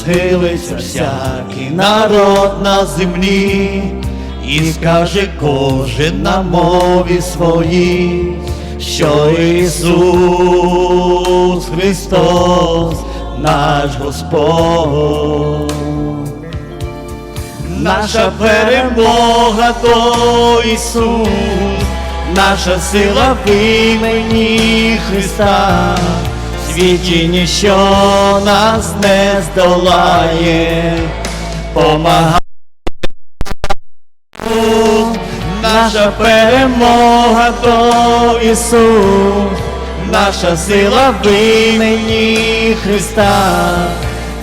схилиться всякий народ на землі, і скаже кожен на мові своїй, що Ісус Христос, наш Господь. Наша перемога то Ісус, наша сила в імені Христа, світі ніщо нас не здолає, помагає. Наша перемога то Ісус, наша сила в імені Христа,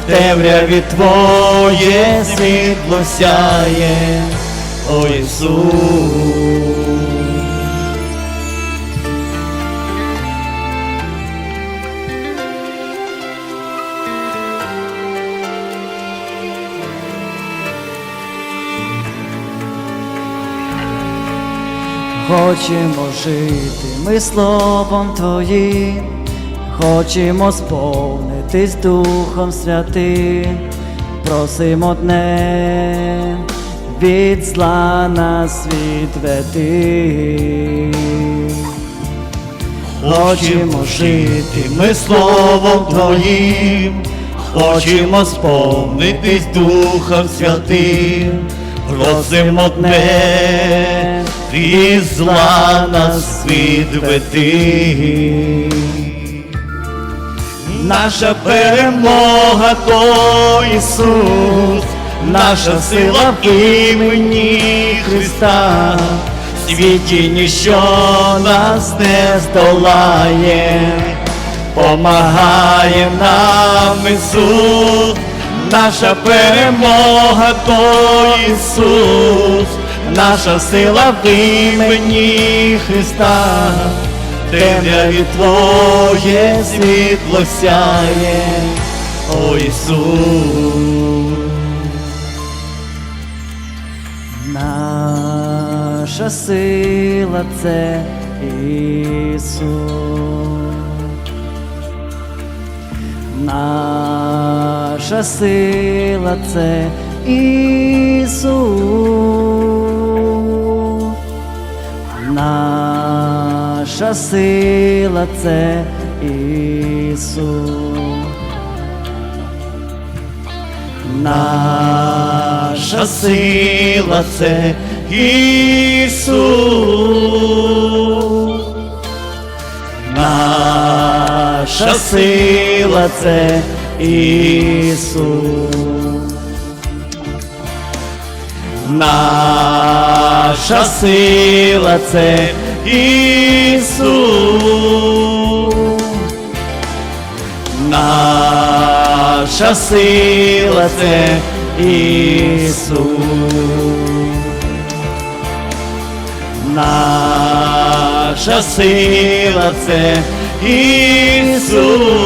в темряві Твоє світло сяє, о Ісус. Хочемо жити ми словом Твоїм, хочемо сповнитись Духом Святим, просимо дне від зла нас відведи. Хочемо жити ми словом Твоїм, хочемо сповнитись Духом Святим, просимо дне, від зла нас відведи. Наша перемога то Ісус, наша сила в імені Христа, в світі ніщо нас не здолає, помагає нам Ісус, наша перемога то Ісус, наша сила в імені Христа темряві Твоє світло сяє, о Ісус. Наша сила це Ісус. Наша сила це Ісус. Сила це Ісус. Наша сила це Ісус. Наша сила це Ісус. Наша сила це Ісус. Наша сила це Ісус. Наша сила це Ісус.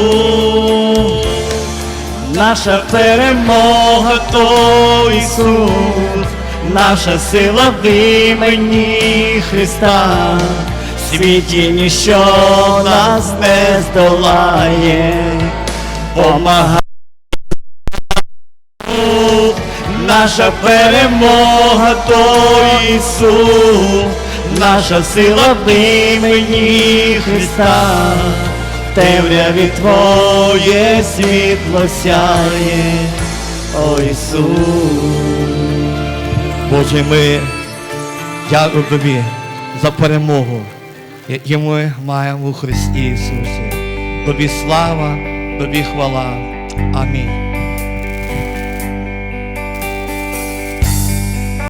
Наша перемога то Ісус, наша сила в імені Христа, в світі ніщо нас не здолає, помагає. Наша перемога то Ісус, наша сила в імені Христа, темряві Твоє світло сяє, о Ісус. Боже, ми дякуємо Тобі за перемогу, яку ми маємо у Христі Ісусі. Тобі слава, Тобі хвала. Амінь.